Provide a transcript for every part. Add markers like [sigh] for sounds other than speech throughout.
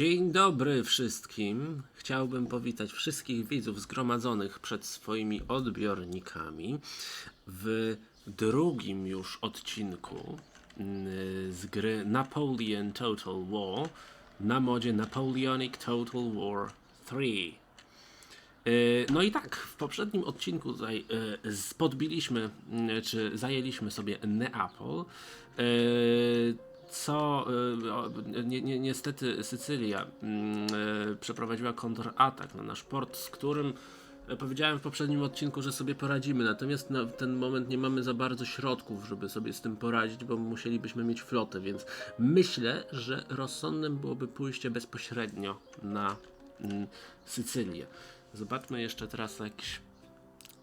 Dzień dobry wszystkim. Chciałbym powitać wszystkich widzów zgromadzonych przed swoimi odbiornikami w drugim już odcinku mm, z gry Napoleon Total War na modzie Napoleonic Total War 3. Yy, No i tak, w poprzednim odcinku tutaj z- podbiliśmy, yy, czy zajęliśmy sobie Neapol, co o, ni, ni, niestety Sycylia yy, przeprowadziła kontratak na nasz port, z którym yy, powiedziałem w poprzednim odcinku, że sobie poradzimy, natomiast na ten moment nie mamy za bardzo środków, żeby sobie z tym poradzić, bo musielibyśmy mieć flotę, więc myślę, że rozsądnym byłoby pójście bezpośrednio na mm, Sycylię. Zobaczmy jeszcze teraz jakieś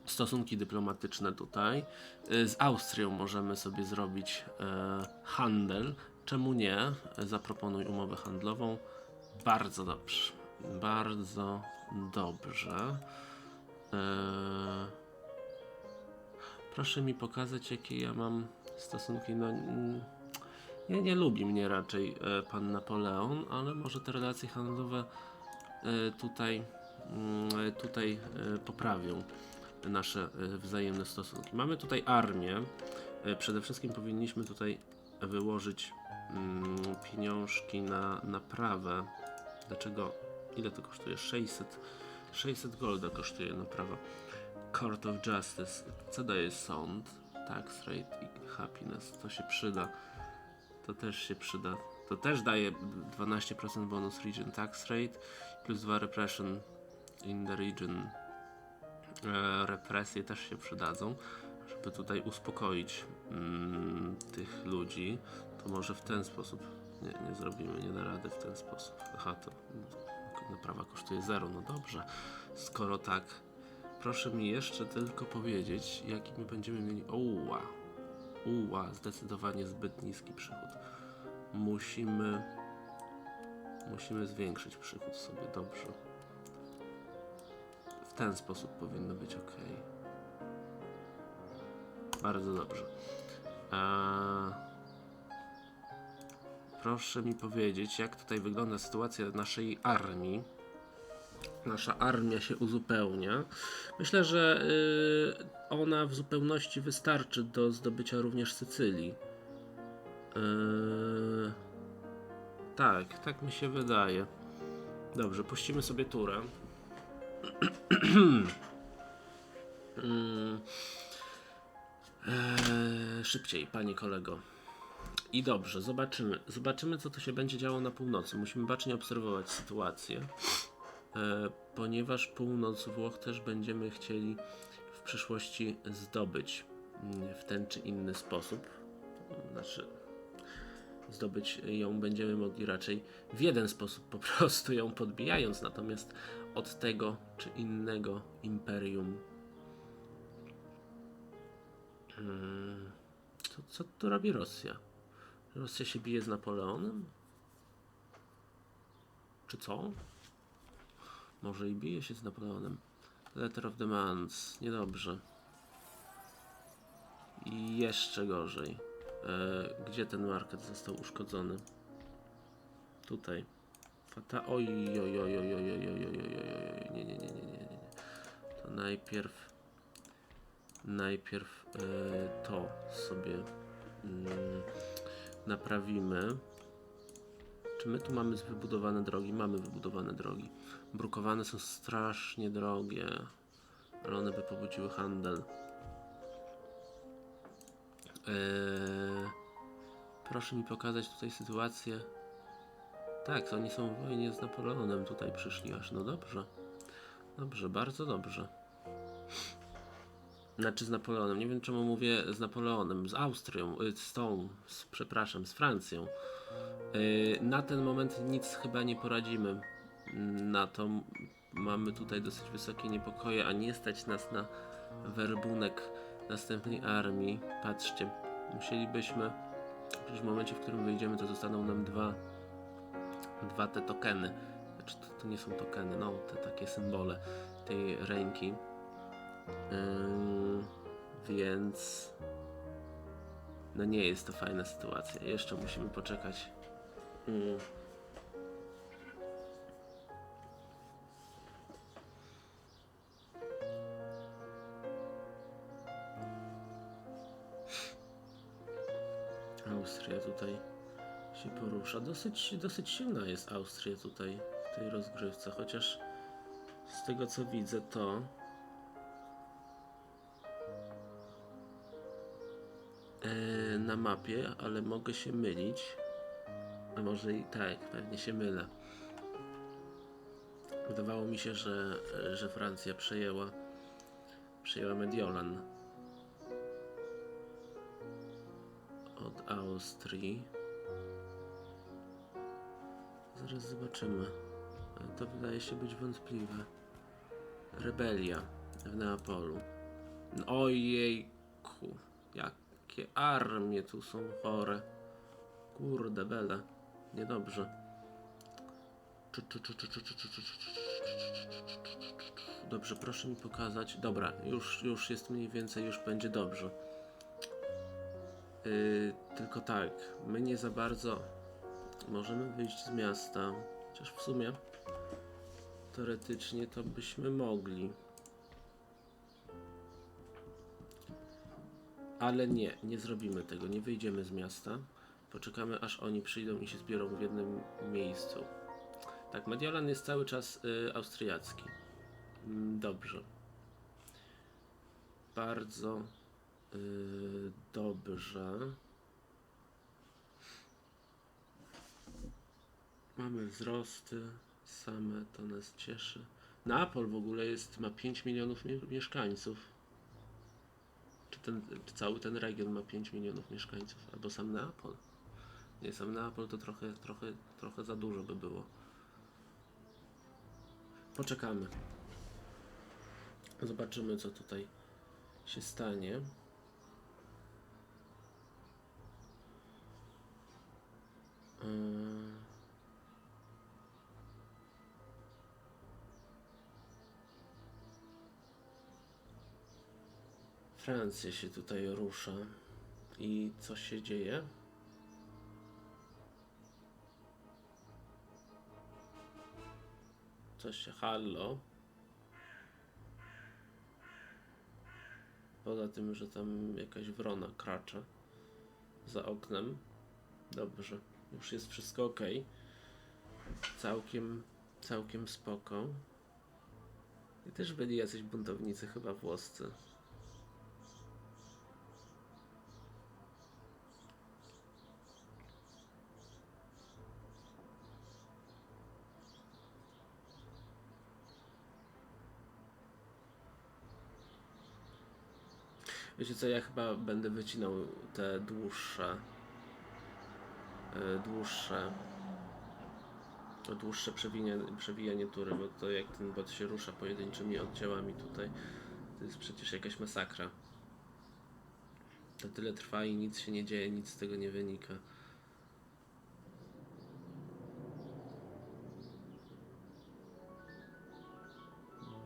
stosunki dyplomatyczne tutaj. Y, Z Austrią możemy sobie zrobić e, handel. Czemu nie? Zaproponuj umowę handlową. Bardzo dobrze. Bardzo dobrze. E, proszę mi pokazać, jakie ja mam stosunki. No, nie, nie lubi mnie raczej e, pan Napoleon, ale może te relacje handlowe e, tutaj, mm, tutaj e, poprawią nasze wzajemne stosunki. Mamy tutaj armię. Przede wszystkim powinniśmy tutaj wyłożyć mm, pieniążki na naprawę. Dlaczego? Ile to kosztuje? 600, 600 golda kosztuje naprawa. Court of Justice. Co daje sąd? Tax rate i happiness. To się przyda. To też się przyda. To też daje 12% bonus region tax rate plus 2 repression in the region. E, represje też się przydadzą, żeby tutaj uspokoić mm, tych ludzi. To może w ten sposób. Nie, nie zrobimy, nie da rady w ten sposób. Aha, to naprawa kosztuje 0. No dobrze. Skoro tak, proszę mi jeszcze tylko powiedzieć, jaki my będziemy mieli. Oła. Uła, zdecydowanie zbyt niski przychód. Musimy. Musimy zwiększyć przychód sobie, dobrze. W ten sposób powinno być ok. Bardzo dobrze. Eee, proszę mi powiedzieć, jak tutaj wygląda sytuacja naszej armii. Nasza armia się uzupełnia. Myślę, że y, ona w zupełności wystarczy do zdobycia również Sycylii. Eee, tak, tak mi się wydaje. Dobrze, puścimy sobie turę. [clears throat] Mm. Eee, szybciej, panie kolego. I dobrze, zobaczymy. Zobaczymy, co to się będzie działo na północy. Musimy bacznie obserwować sytuację, e, ponieważ północ Włoch też będziemy chcieli w przyszłości zdobyć mm, w ten czy inny sposób. Znaczy, zdobyć ją będziemy mogli raczej w jeden sposób, po prostu ją podbijając, natomiast od tego czy innego imperium. Hmm, Co, co tu robi Rosja? Rosja się bije z Napoleonem? Czy co? Może i bije się z Napoleonem. Letter of Demands. Niedobrze. I jeszcze gorzej. E, gdzie ten market został uszkodzony? Tutaj. Fata. Oj, oj, oj, oj, oj, oj, oj, oj, oj, nie, nie, nie, nie, nie, nie. To najpierw. Najpierw e, to sobie mm, naprawimy. Czy my tu mamy wybudowane drogi? Mamy wybudowane drogi. Brukowane są strasznie drogie, ale one by pobudziły handel. Eee, proszę mi pokazać tutaj sytuację. Tak, oni są w wojnie z Napoleonem. Tutaj przyszli aż. No dobrze. Dobrze, bardzo dobrze. Znaczy z Napoleonem. Nie wiem czemu mówię z Napoleonem. Z Austrią. y, Z tą. Z, przepraszam, z Francją. Yy, na ten moment nic chyba nie poradzimy. Na to mamy tutaj dosyć wysokie niepokoje, a nie stać nas na werbunek następnej armii. Patrzcie, musielibyśmy. W momencie, w którym wyjdziemy, to zostaną nam dwa, dwa te tokeny. Znaczy, to, to nie są tokeny, no, te takie symbole tej ręki. Yy, więc no nie jest to fajna sytuacja. Jeszcze musimy poczekać. Hmm. Austria tutaj się porusza. Dosyć, dosyć silna jest Austria tutaj w tej rozgrywce, chociaż z tego co widzę to na mapie, ale mogę się mylić. A może i tak, pewnie się mylę. Wydawało mi się, że, że Francja przejęła przejęła Mediolan od Austrii. Zaraz zobaczymy. To wydaje się być wątpliwe. Rebelia w Neapolu. Ojejku, armie tu są chore. Kurde bele, niedobrze. Dobrze, proszę mi pokazać. Dobra, już, już jest mniej więcej, już będzie dobrze. Yy, tylko tak, my nie za bardzo możemy wyjść z miasta, chociaż w sumie teoretycznie to byśmy mogli. Ale nie, nie zrobimy tego, nie wyjdziemy z miasta. Poczekamy aż oni przyjdą i się zbiorą w jednym miejscu. Tak, Mediolan jest cały czas y, austriacki. Mm, Dobrze. Bardzo y, dobrze. Mamy wzrosty, same to nas cieszy. Neapol w ogóle jest, ma 5 milionów mie- mieszkańców. Czy, ten, czy cały ten region ma 5 milionów mieszkańców? Albo sam Neapol? Nie, sam Neapol to trochę, trochę, trochę za dużo by było. Poczekamy. Zobaczymy, co tutaj się stanie. Yy. Francja się tutaj rusza. I co się dzieje? Coś się hallo. Poza tym, że tam jakaś wrona kracza za oknem. Dobrze, już jest wszystko ok. Całkiem, całkiem spoko. I też byli jacyś buntownicy chyba włoscy. Wiecie co, ja chyba będę wycinał te dłuższe e, dłuższe dłuższe przewijanie, przewijanie tury, bo to jak ten bot się rusza pojedynczymi oddziałami tutaj, to jest przecież jakaś masakra. To tyle trwa i nic się nie dzieje, nic z tego nie wynika.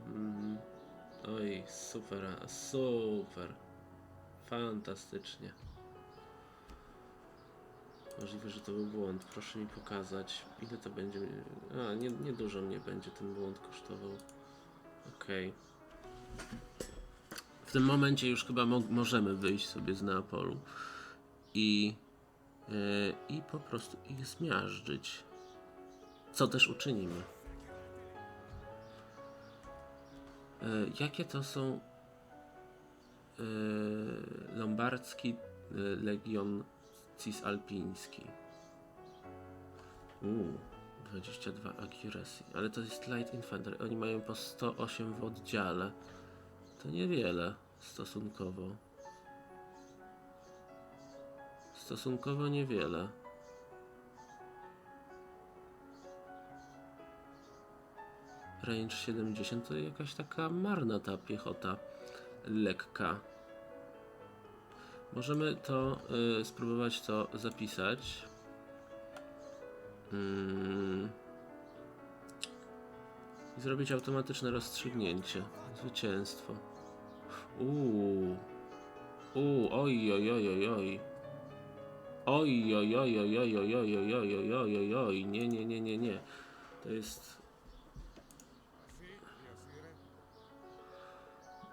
Mhm. Oj, super, super. Fantastycznie. Możliwe, że to był błąd. Proszę mi pokazać, ile to będzie. A, nie, nie dużo mnie będzie ten błąd kosztował. Okej. W tym momencie już chyba mo możemy wyjść sobie z Neapolu i, e, i po prostu ich zmiażdżyć. Co też uczynimy. E, jakie to są lombardzki e, legion cisalpiński? Uuu, 22 accuracy, ale to jest light infantry. Oni mają po 108 w oddziale. To niewiele stosunkowo. Stosunkowo niewiele. Range 70 to jakaś taka marna ta piechota lekka. Możemy to y, spróbować to zapisać. Mm. I zrobić automatyczne rozstrzygnięcie. Zwycięstwo. Uuu. Uuu, oj, oj, oj, oj, oj. Oj, oj, oj, oj, oj, oj, oj, oj, oj, oj, oj, oj, oj, nie, nie, nie, nie, nie. To jest...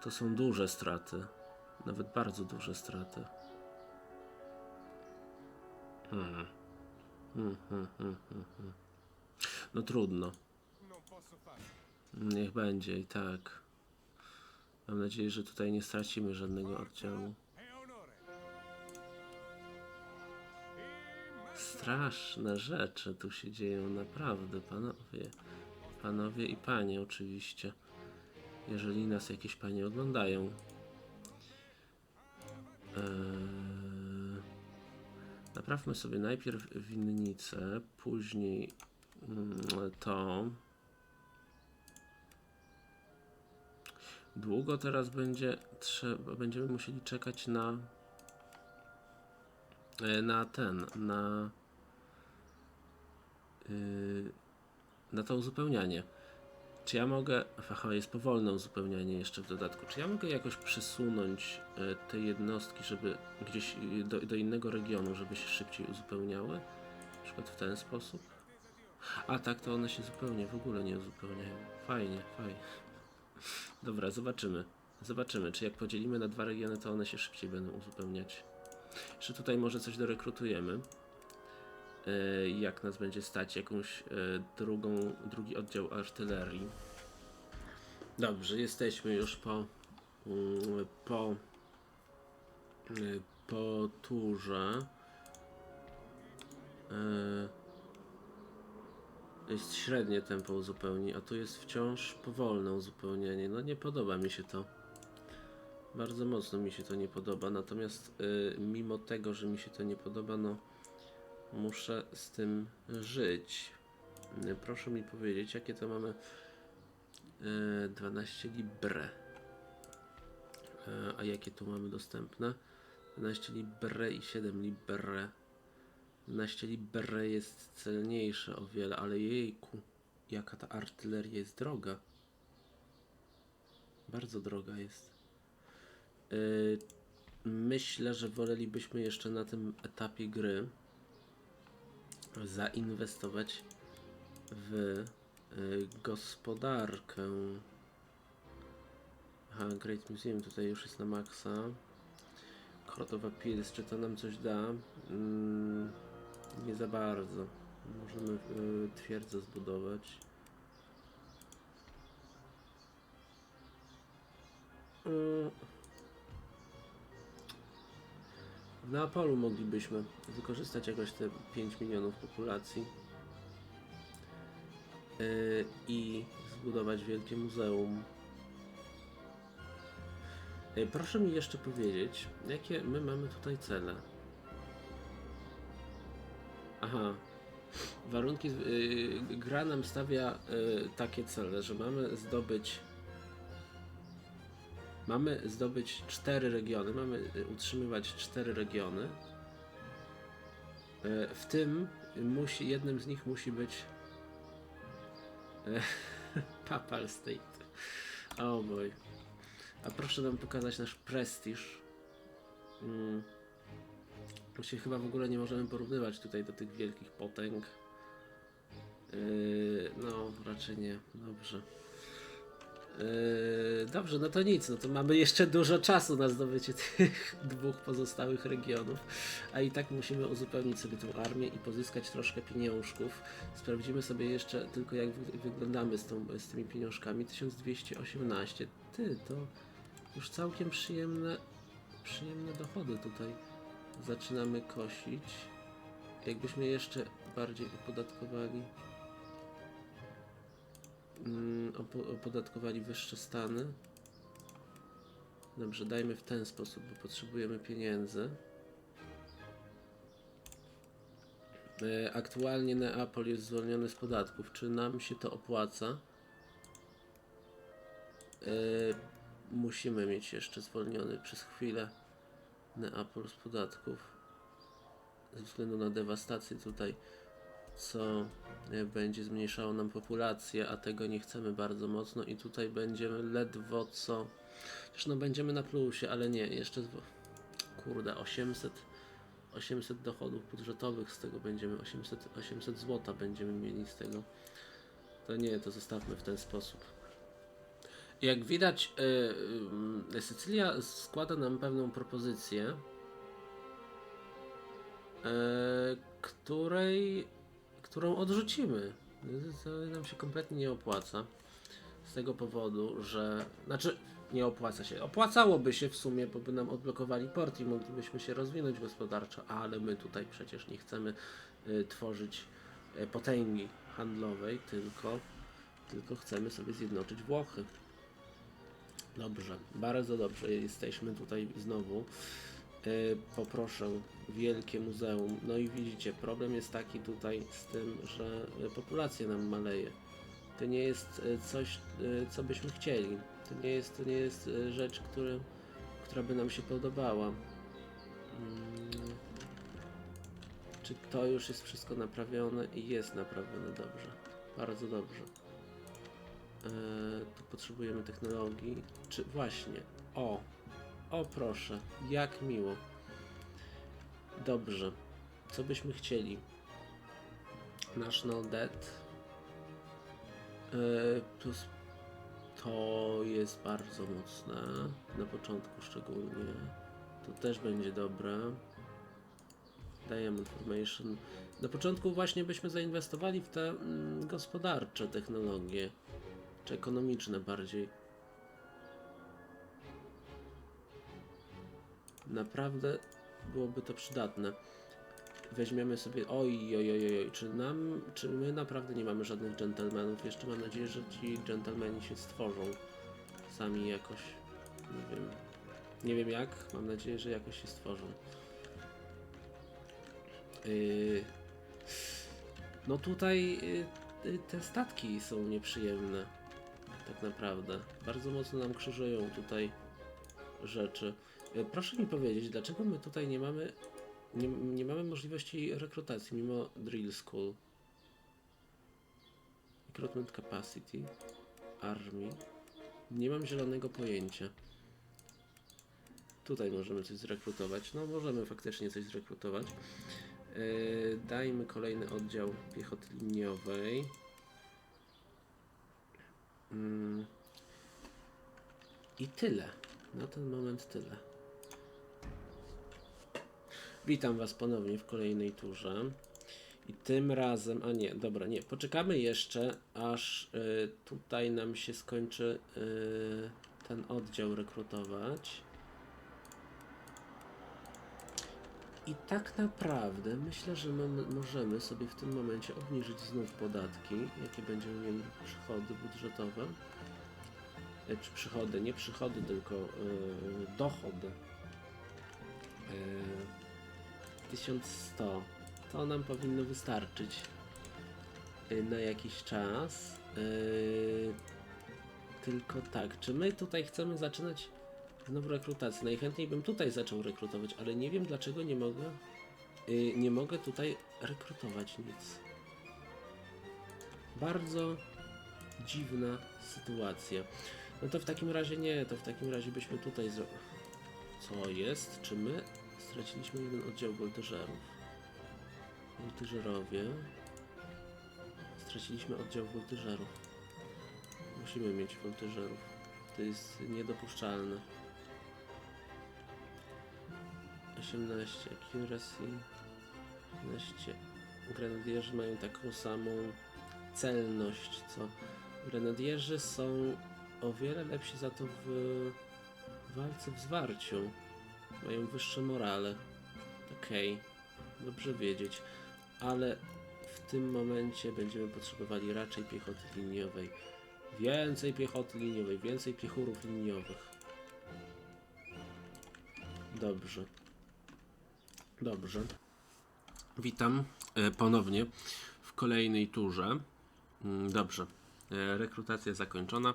To są duże straty. Nawet bardzo duże straty. Hmm. Hmm, hmm, hmm, hmm, hmm. No trudno. Niech będzie i tak. Mam nadzieję, że tutaj nie stracimy żadnego oddziału. Straszne rzeczy tu się dzieją, naprawdę, panowie. Panowie i panie, oczywiście. Jeżeli nas jakieś panie oglądają. Eee, naprawmy sobie najpierw winnicę, później mm, to. Długo teraz będzie trzeba, będziemy musieli czekać na e, na ten, na yy, na to uzupełnianie. Czy ja mogę, aha, jest powolne uzupełnianie jeszcze w dodatku, czy ja mogę jakoś przesunąć e, te jednostki, żeby gdzieś e, do, do innego regionu, żeby się szybciej uzupełniały? Na przykład w ten sposób? A tak, to one się zupełnie w ogóle nie uzupełniają. Fajnie, fajnie. [laughs] Dobra, zobaczymy. Zobaczymy, czy jak podzielimy na dwa regiony, to one się szybciej będą uzupełniać. Jeszcze tutaj może coś dorekrutujemy. E, Jak nas będzie stać, jakąś e, drugą, drugi oddział artylerii. Dobrze, jesteśmy już po mm, po e, po turze. E, jest średnie tempo uzupełnień, a tu jest wciąż powolne uzupełnianie. No nie podoba mi się to. Bardzo mocno mi się to nie podoba. Natomiast mimo tego, że mi się to nie podoba, no muszę z tym żyć. Proszę mi powiedzieć, jakie to mamy y, 12 libre. Y, a jakie tu mamy dostępne? 12 libre i 7 libre. 12 libre jest celniejsze o wiele, ale jejku, jaka ta artyleria jest droga. Bardzo droga jest. Yy, myślę, że wolelibyśmy jeszcze na tym etapie gry zainwestować w yy, gospodarkę. Aha, Great Museum tutaj już jest na maksa. Krotowa Pils, czy to nam coś da? Mm, nie za bardzo. Możemy y, twierdzę zbudować. Y, W Neapolu moglibyśmy wykorzystać jakoś te 5 milionów populacji y, i zbudować wielkie muzeum. Y, Proszę mi jeszcze powiedzieć, jakie my mamy tutaj cele. Aha. Warunki. Yy, gra nam stawia yy, takie cele, że mamy zdobyć. Mamy zdobyć cztery regiony, mamy y, utrzymywać cztery regiony. Yy, w tym musi, jednym z nich musi być yy, [laughs] Papal State. Oh boy. A proszę nam pokazać nasz prestiż. Mm. Tu się chyba w ogóle nie możemy porównywać tutaj do tych wielkich potęg. Yy, no, raczej nie. Dobrze. Yy, dobrze, no to nic. No to mamy jeszcze dużo czasu na zdobycie [laughs] tych dwóch pozostałych regionów. A i tak musimy uzupełnić sobie tą armię i pozyskać troszkę pieniążków. Sprawdzimy sobie jeszcze tylko jak wy- wyglądamy z, tą, z tymi pieniążkami. 1218. Ty, to już całkiem przyjemne, przyjemne dochody tutaj zaczynamy kosić. Jakbyśmy jeszcze bardziej opodatkowali opo- opodatkowali wyższe stany. Dobrze, dajmy w ten sposób, bo potrzebujemy pieniędzy. E, Aktualnie Neapol jest zwolniony z podatków. Czy nam się to opłaca? E, Musimy mieć jeszcze zwolniony przez chwilę Neapol z podatków ze względu na dewastację tutaj, co e, będzie zmniejszało nam populację, a tego nie chcemy bardzo mocno i tutaj będziemy ledwo co, też no będziemy na plusie, ale nie, jeszcze kurde 800 800 dochodów budżetowych z tego będziemy 800, 800 złota będziemy mieli z tego to nie, to zostawmy w ten sposób jak widać, y, y, Sycylia składa nam pewną propozycję. której, którą odrzucimy. To nam się kompletnie nie opłaca. Z tego powodu, że. Znaczy, nie opłaca się. Opłacałoby się w sumie, bo by nam odblokowali port i moglibyśmy się rozwinąć gospodarczo, ale my tutaj przecież nie chcemy y, tworzyć y, potęgi handlowej, tylko, tylko chcemy sobie zjednoczyć Włochy. Dobrze, bardzo dobrze. Jesteśmy tutaj znowu. Y, poproszę wielkie muzeum. No i widzicie, problem jest taki tutaj z tym, że populacja nam maleje. To nie jest y, coś, y, co byśmy chcieli. To nie jest, to nie jest rzecz, który, która by nam się podobała. Mm. Czy to już jest wszystko naprawione? I jest naprawione dobrze. Bardzo dobrze. E, tu potrzebujemy technologii. Czy właśnie. O! O proszę, jak miło. Dobrze. Co byśmy chcieli? National Debt. E, plus to jest bardzo mocne. Na początku szczególnie. To też będzie dobre. Diamond Formation. Na początku właśnie byśmy zainwestowali w te mm, gospodarcze technologie. Czy ekonomiczne bardziej. Naprawdę byłoby to przydatne. Weźmiemy sobie. Oj, oj, oj, oj, czy nam. Czy my naprawdę nie mamy żadnych dżentelmenów? Jeszcze mam nadzieję, że ci dżentelmeni się stworzą sami jakoś. Nie wiem. Nie wiem jak. Mam nadzieję, że jakoś się stworzą. Yy... No tutaj yy, yy, te statki są nieprzyjemne. Tak naprawdę. Bardzo mocno nam krzyżują tutaj rzeczy. Yy, Proszę mi powiedzieć, dlaczego my tutaj nie mamy nie, nie mamy możliwości rekrutacji mimo Drill School. Recruitment Capacity, Army. Nie mam zielonego pojęcia. Tutaj możemy coś zrekrutować. No, możemy faktycznie coś zrekrutować. Yy, dajmy kolejny oddział piechoty liniowej. Mm. I tyle. Na ten moment tyle. Witam Was ponownie w kolejnej turze. I tym razem, a nie, dobra, nie, poczekamy jeszcze, aż y, tutaj nam się skończy y, ten oddział rekrutować. I tak naprawdę myślę, że my możemy sobie w tym momencie obniżyć znów podatki, jakie będziemy mieli przychody budżetowe. E, Czy przychody, nie przychody, tylko y, dochody. Y, 1100. To nam powinno wystarczyć y, na jakiś czas. Y, tylko tak, czy my tutaj chcemy zaczynać znowu rekrutację? Najchętniej bym tutaj zaczął rekrutować, ale nie wiem dlaczego nie mogę. y, Nie mogę tutaj rekrutować nic. Bardzo dziwna sytuacja. No to w takim razie nie, to w takim razie byśmy tutaj. Co jest? Czy my straciliśmy jeden oddział woltyżerów? Woltyżerowie. Straciliśmy oddział woltyżerów. Musimy mieć woltyżerów. To jest niedopuszczalne. 18 accuracy. 15. Grenadierzy mają taką samą celność, co grenadierzy są o wiele lepsi za to w walce w zwarciu. Mają wyższe morale. Okej, dobrze wiedzieć. Ale w tym momencie będziemy potrzebowali raczej piechoty liniowej. Więcej piechoty liniowej, więcej piechurów liniowych. Dobrze. Dobrze. Witam e, ponownie w kolejnej turze. Mm, Dobrze. E, Rekrutacja zakończona.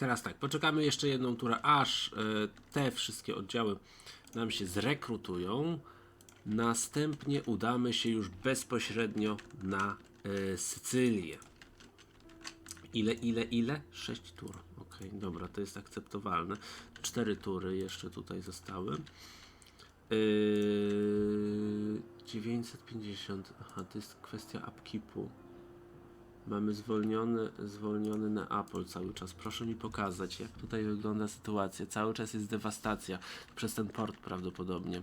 Teraz tak, poczekamy jeszcze jedną turę, aż e, te wszystkie oddziały nam się zrekrutują. Następnie udamy się już bezpośrednio na e, Sycylię. Ile, ile, ile? 6 tur. Ok, dobra, to jest akceptowalne. 4 tury jeszcze tutaj zostały. Yy, 950. Aha, to jest kwestia upkeepu. Mamy zwolniony, zwolniony na Apple cały czas. Proszę mi pokazać, jak tutaj wygląda sytuacja. Cały czas jest dewastacja przez ten port prawdopodobnie.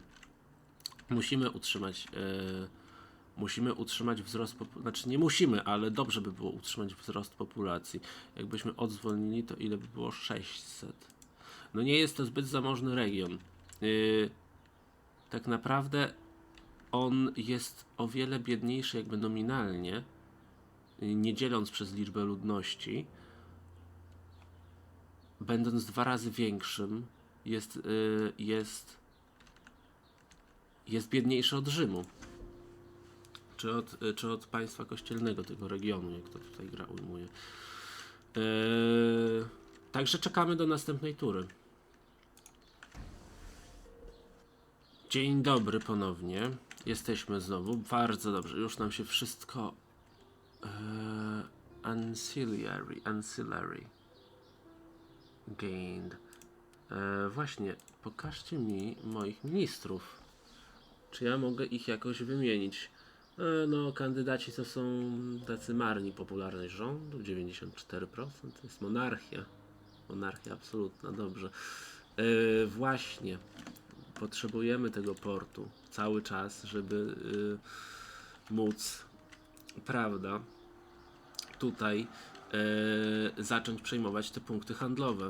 musimy utrzymać e, musimy utrzymać wzrost znaczy nie musimy, ale dobrze by było utrzymać wzrost populacji. Jakbyśmy odzwolnili, to ile by było 600. No nie jest to zbyt zamożny region. Yy, tak naprawdę on jest o wiele biedniejszy jakby nominalnie, yy, nie dzieląc przez liczbę ludności. Będąc dwa razy większym, jest, yy, jest, jest biedniejszy od Rzymu czy od, y, czy od państwa kościelnego tego regionu, jak to tutaj gra ujmuje. Eee, także czekamy do następnej tury. Dzień dobry ponownie. Jesteśmy znowu. Bardzo dobrze. Już nam się wszystko. Eee, ancillary. Ancillary. Gained. Eee, właśnie, pokażcie mi moich ministrów. Czy ja mogę ich jakoś wymienić? E, No, kandydaci to są tacy marni popularność rządu, 94%, to jest monarchia. Monarchia absolutna, dobrze. E, właśnie, potrzebujemy tego portu cały czas, żeby e, móc, prawda, tutaj e, zacząć przejmować te punkty handlowe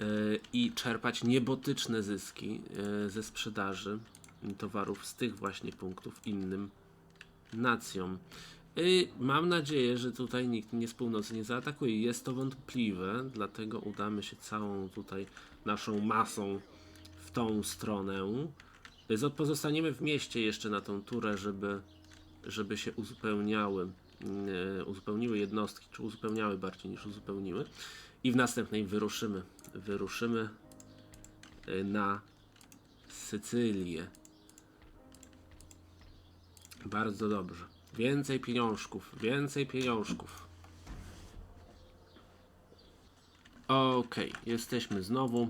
e, i czerpać niebotyczne zyski e, ze sprzedaży towarów z tych właśnie punktów innym nacją. I mam nadzieję, że tutaj nikt mnie z północy nie zaatakuje. Jest to wątpliwe, dlatego udamy się całą tutaj naszą masą w tą stronę. Z- Pozostaniemy w mieście jeszcze na tą turę, żeby, żeby się uzupełniały, e, uzupełniły jednostki, czy uzupełniały bardziej niż uzupełniły. I w następnej wyruszymy. Wyruszymy e, na Sycylię. Bardzo dobrze. Więcej pieniążków, więcej pieniążków. Okej, jesteśmy znowu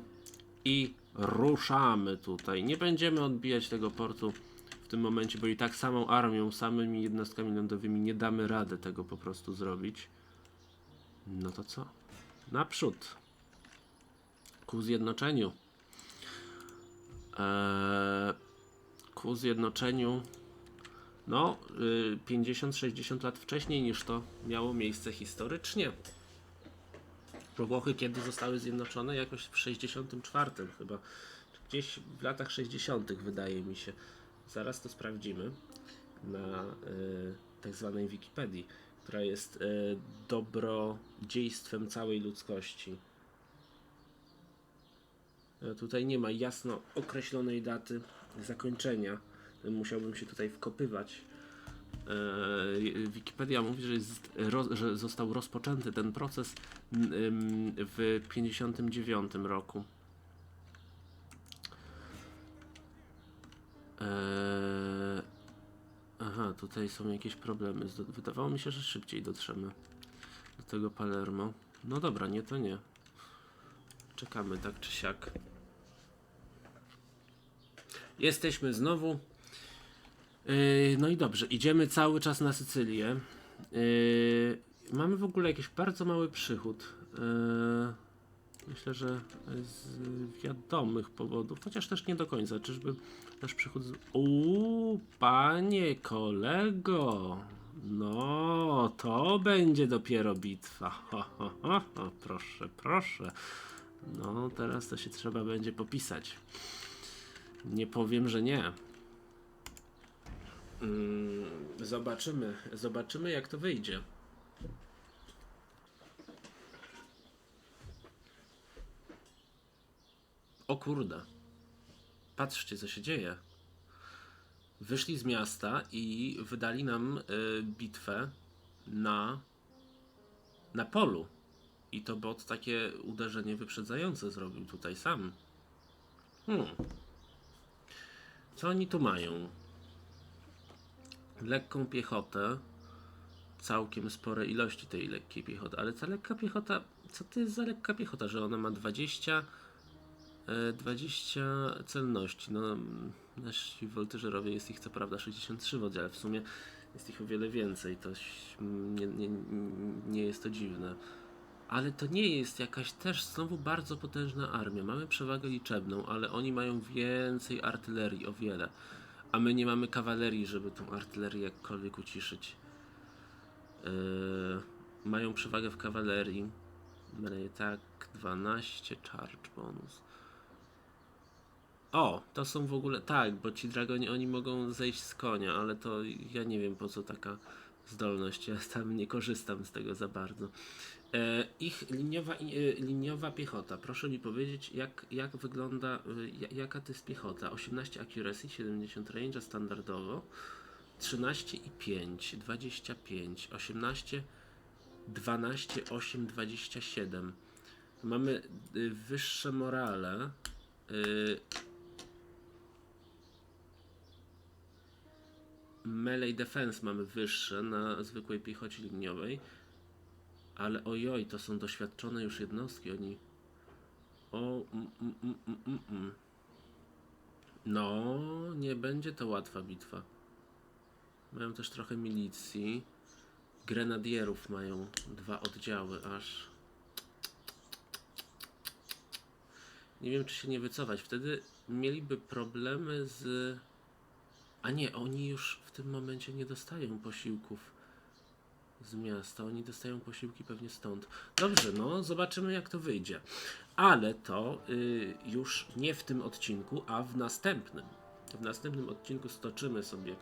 i ruszamy tutaj. Nie będziemy odbijać tego portu w tym momencie, bo i tak samą armią, samymi jednostkami lądowymi nie damy rady tego po prostu zrobić. No to co? Naprzód. Ku zjednoczeniu. Eee, ku zjednoczeniu no, y, 50-60 lat wcześniej niż to miało miejsce historycznie. Włochy kiedy zostały zjednoczone? Jakoś w 64 chyba. Gdzieś w latach 60. wydaje mi się. Zaraz to sprawdzimy na y, tak zwanej Wikipedii, która jest y, dobrodziejstwem całej ludzkości. E, Tutaj nie ma jasno określonej daty zakończenia. Musiałbym się tutaj wkopywać. Wikipedia mówi, że, jest, że został rozpoczęty ten proces w 59 roku. E, aha, tutaj są jakieś problemy. Wydawało mi się, że szybciej dotrzemy do tego Palermo. No dobra, nie to nie. Czekamy tak czy siak. Jesteśmy znowu. Yy, no i dobrze, idziemy cały czas na Sycylię. Yy, mamy w ogóle jakiś bardzo mały przychód. Yy, myślę, że z wiadomych powodów, chociaż też nie do końca. Czyżby nasz przychód. Z... Uuu, panie kolego! No, to będzie dopiero bitwa. Ho, ho, ho, ho. Proszę, proszę. No, teraz to się trzeba będzie popisać. Nie powiem, że nie. Mm, zobaczymy, zobaczymy jak to wyjdzie. O kurde. Patrzcie co się dzieje. Wyszli z miasta i wydali nam y, bitwę na na polu. I to bot takie uderzenie wyprzedzające zrobił tutaj sam. Hmm. Co oni tu mają? lekką piechotę, całkiem spore ilości tej lekkiej piechoty, ale ta lekka piechota, co to jest za lekka piechota, że ona ma 20, e, 20 celności, no nasi woltyżerowie jest ich co prawda 63 w oddziale, w sumie jest ich o wiele więcej, to nie, nie, nie jest to dziwne. Ale to nie jest jakaś też znowu bardzo potężna armia. Mamy przewagę liczebną, ale oni mają więcej artylerii, o wiele. A my nie mamy kawalerii, żeby tą artylerię jakkolwiek uciszyć. Yy, mają przewagę w kawalerii. Melee tak 12, charge bonus. O, to są w ogóle. Tak, bo ci dragoni oni mogą zejść z konia, ale to ja nie wiem po co taka zdolność. Ja tam nie korzystam z tego za bardzo. E, ich liniowa, e, liniowa piechota. Proszę mi powiedzieć, jak, jak wygląda, e, ja- jaka to jest piechota? 18 accuracy, 70 range standardowo, 13 i 5, 25, 18, 12, 8, 27. Mamy y, wyższe morale. Y, melee defense mamy wyższe na zwykłej piechocie liniowej. Ale ojoj, to są doświadczone już jednostki, oni... O, mm, mm, mm, mm, mm, mm. No, nie będzie to łatwa bitwa. Mają też trochę milicji. Grenadierów mają dwa oddziały aż. Nie wiem, czy się nie wycofać. Wtedy mieliby problemy z... A nie, oni już w tym momencie nie dostają posiłków z miasta. Oni dostają posiłki pewnie stąd. Dobrze, no zobaczymy jak to wyjdzie. Ale to y, już nie w tym odcinku, a w następnym. W następnym odcinku stoczymy sobie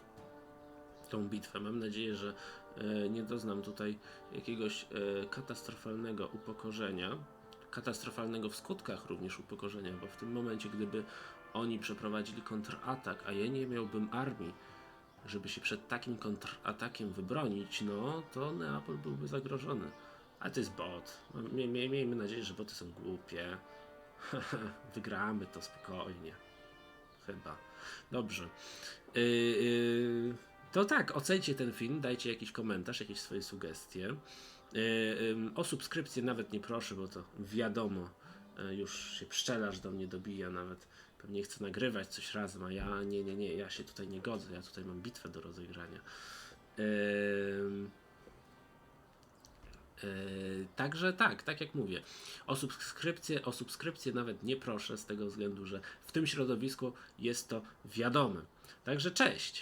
tą bitwę. Mam nadzieję, że e, nie doznam tutaj jakiegoś e, katastrofalnego upokorzenia. Katastrofalnego w skutkach również upokorzenia, bo w tym momencie, gdyby oni przeprowadzili kontratak, a ja nie miałbym armii, żeby się przed takim kontratakiem wybronić, no to Neapol byłby zagrożony. A to jest bot. Mie, mie, miejmy nadzieję, że boty są głupie. [laughs] Wygramy to spokojnie. Chyba. Dobrze. Yy, yy, to tak, ocencie ten film, dajcie jakiś komentarz, jakieś swoje sugestie. Yy, yy, o subskrypcję nawet nie proszę, bo to wiadomo, yy, już się pszczelarz do mnie dobija nawet. Pewnie chce nagrywać coś razem, a ja nie, nie, nie, ja się tutaj nie godzę, ja tutaj mam bitwę do rozegrania. Yy, także tak, tak jak mówię, o subskrypcję, o subskrypcję nawet nie proszę z tego względu, że w tym środowisku jest to wiadome. Także cześć!